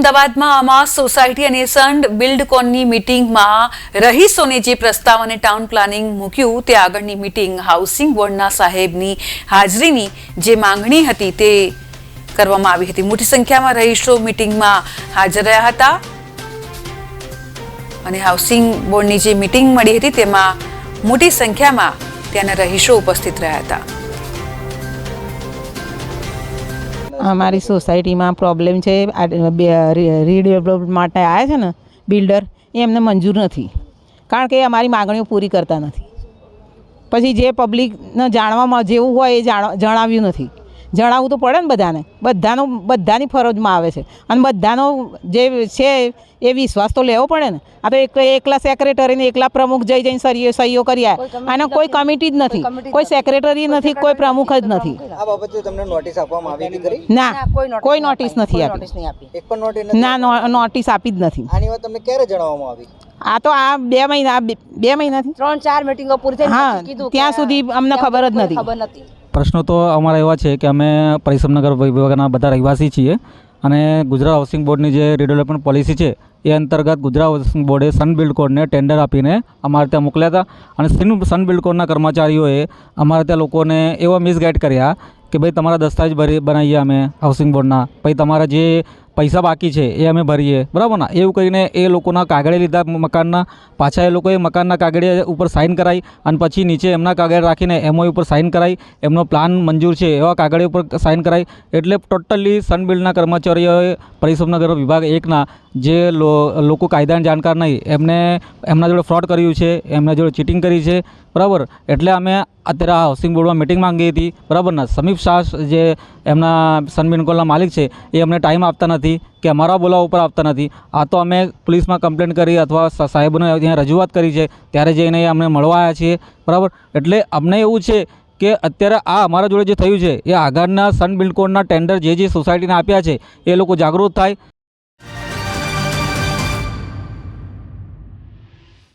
અમદાવાદમાં અમાસ સોસાયટી અને સંડ બિલ્ડકોનની મિટિંગમાં રહીશોને જે પ્રસ્તાવ અને ટાઉન પ્લાનિંગ મૂક્યું, તે આગળની મિટિંગ હાઉસિંગ બોર્ડના સાહેબની હાજરીની જે માંગણી હતી તે કરવામાં આવી હતી. મોટી સંખ્યામાં રહીશો મિટિંગમાં હાજર રહ્યા હતા અને હાઉસિંગ બોર્ડની જે મિટિંગ મળી હતી, તેમાં મોટી સંખ્યામાં ત્યાંના રહીશો ઉપસ્થિત રહ્યા હતા. અમારી સોસાયટીમાં પ્રોબ્લેમ છે. રીડેવલપ માટે આવ્યા છે ને બિલ્ડર એ એમને મંજૂર નથી. કારણ કે એ અમારી માગણીઓ પૂરી કરતા નથી. પછી જે પબ્લિકને જાણવામાં જેવું હોય એ જાણ, જણાવ્યું નથી. જણાવવું તો પડે ને બધાને. બધાનો બધાની ફરજમાં આવે છે. અને બધાનો જે છે એ વિશ્વાસ તો લેવો પડે ને. આ તો એક એકલા સેક્રેટરીને એકલા પ્રમુખ જઈ જઈને સહીઓ સહીઓ કર્યા અને કોઈ કમિટી જ નથી. કોઈ સેક્રેટરી નથી કોઈ પ્રમુખ જ નથી આ બાબતે તમને નોટિસ આપવામાં આવી હતી ના કોઈ નોટિસ નથી આપી. એક પણ નોટિસ નથી ના નો- નોટિસ આપી જ નથી. આની વાત તમને ક્યારે જણાવવામાં આવી? આ તો આ બે મહિના બે- બે મહિનાથી. ત્રણ ચાર મિટિંગો પૂરી થઈ હા, ત્યાં સુધી અમને ખબર જ નથી. ખબર નથી. પ્રશ્નો તો અમારા એવા છે કે અમે પરિશ્રમનગર વિભાગના બધા રહેવાસી છીએ અને ગુજરાત હાઉસિંગ બોર્ડની જે રીડેવલપમેન્ટ પોલિસી છે એ અંતર્ગત ગુજરાત હાઉસિંગ બોર્ડે સન બિલ્ડ કોડને ટેન્ડર આપીને અમારે ત્યાં મોકલ્યા હતા. અને સન સન બિલ્ડ કોડના કર્મચારીઓએ અમારે ત્યાં લોકોને એવા મિસગાઈડ કર્યા કે, ભાઈ, તમારા દસ્તાવેજ બનાવીએ અમે હાઉસિંગ બોર્ડના પછી તમારા જે પૈસા બાકી છે, એ અમે ભરીએ. બરાબર ને? એવું કહીને એ લોકોના કાગળે લીધા મકાનના, પાછા એ લોકોએ મકાનના કાગળે ઉપર સાઇન કરાવી અને પછી નીચે એમના કાગળ રાખીને એમઓ ઉપર સાઇન કરાવી એમનો પ્લાન મંજૂર છે, એવા કાગળ ઉપર સાઇન કરાવી એટલે ટોટલી સનબિલ્ડના કર્મચારીઓએ પરિસમનગર વિભાગ એકના જે લોકો કાયદાની જાણકાર નહીં, એમને, એમના જોડે ફ્રોડ કર્યું છે, એમના જોડે ચીટિંગ કરી છે. બરાબર? એટલે અમે અત્યારે આ હાઉસિંગ બોર્ડમાં મિટિંગ માંગી હતી. બરાબર ને? સમીપ શાહ જે એમના સનબિનકોલના માલિક છે, એ અમને ટાઈમ આપતા નથી, કે અમારા બોલાવ ઉપર આપતા નથી. આ તો અમે પોલીસમાં કમ્પ્લેન કરી અથવા સાહેબને ત્યાં રજૂઆત કરી છે, ત્યારે જઈને અમને મળવા આવ્યા છીએ. બરાબર? એટલે અમને એવું છે કે અત્યારે આ અમારા જોડે જે થયું છે, એ આગળના સન બિલ્ડકોનના ટેન્ડર જે જે સોસાયટીને આપ્યા છે, એ લોકો જાગૃત થાય.